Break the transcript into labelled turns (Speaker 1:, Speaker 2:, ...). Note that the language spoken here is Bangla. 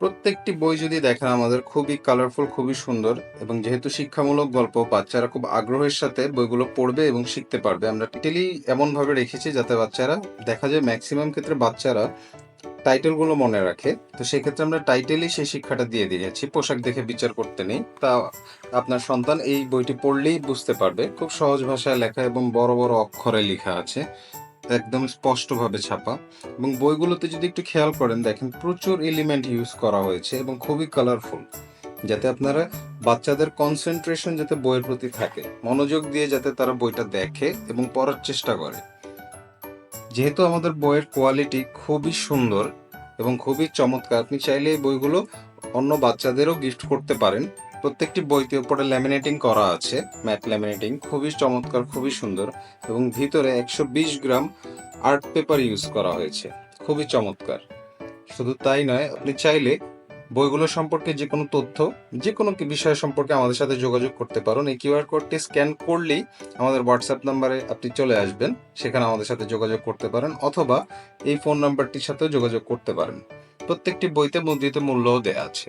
Speaker 1: প্রত্যেকটি বই যদি দেখেন, আমাদের খুবই কালারফুল খুবই সুন্দর এবং যেহেতু শিক্ষামূলক গল্প, বাচ্চারা খুব আগ্রহের সাথে বইগুলো পড়বে এবং শিখতে পারবে। আমরা টিটেলি এমনভাবে রেখেছি যাতে বাচ্চারা, দেখা যায় ম্যাক্সিমাম ক্ষেত্রে বাচ্চারা টাইটেলগুলো মনে রাখে। তো সেক্ষেত্রে আমরা টাইটেলই সেই শিক্ষাটা দিয়ে দিয়েছি। পোশাক দেখে বিচার করতে নেই। তা আপনার সন্তান এই বইটি পড়লেই বুঝতে পারবে। খুব সহজ ভাষায় লেখা এবং বড় বড় অক্ষরে লেখা আছে। একদম স্পষ্টভাবে ছাপা। এবং বইগুলোতে যদি একটু খেয়াল করেন, দেখেন প্রচুর এলিমেন্ট ইউজ করা হয়েছে এবং খুবই কালারফুল যাতে আপনারা বাচ্চাদের কনসেন্ট্রেশন যাতে বইয়ের প্রতি থাকে, মনোযোগ দিয়ে যাতে তারা বইটা দেখে এবং পড়ার চেষ্টা করে। যেহেতু আমাদের বইয়ের কোয়ালিটি খুবই সুন্দর এবং খুবই চমৎকার, আপনি চাইলে এই বইগুলো অন্য বাচ্চাদেরও গিফট করতে পারেন। প্রত্যেকটি বইতে উপরে ল্যামিনেটিং করা আছে ম্যাট ল্যামিনেটিং খুবই চমৎকার, খুবই সুন্দর এবং ভিতরে একশো বিশ গ্রাম আর্ট পেপার ইউজ করা হয়েছে, খুবই চমৎকার। শুধু তাই নয়, আপনি চাইলে বইগুলো সম্পর্কে যে কোনো তথ্য, যে কোনো বিষয় সম্পর্কে আমাদের সাথে যোগাযোগ করতে পারেন। এই কিউআর কোডটি স্ক্যান করলেই আমাদের হোয়াটসঅ্যাপ নাম্বারে আপনি চলে আসবেন, সেখানে আমাদের সাথে যোগাযোগ করতে পারেন অথবা এই ফোন নাম্বারটির সাথেও যোগাযোগ করতে পারেন। প্রত্যেকটি বইতে মুদ্রিত মূল্যও দেওয়া আছে।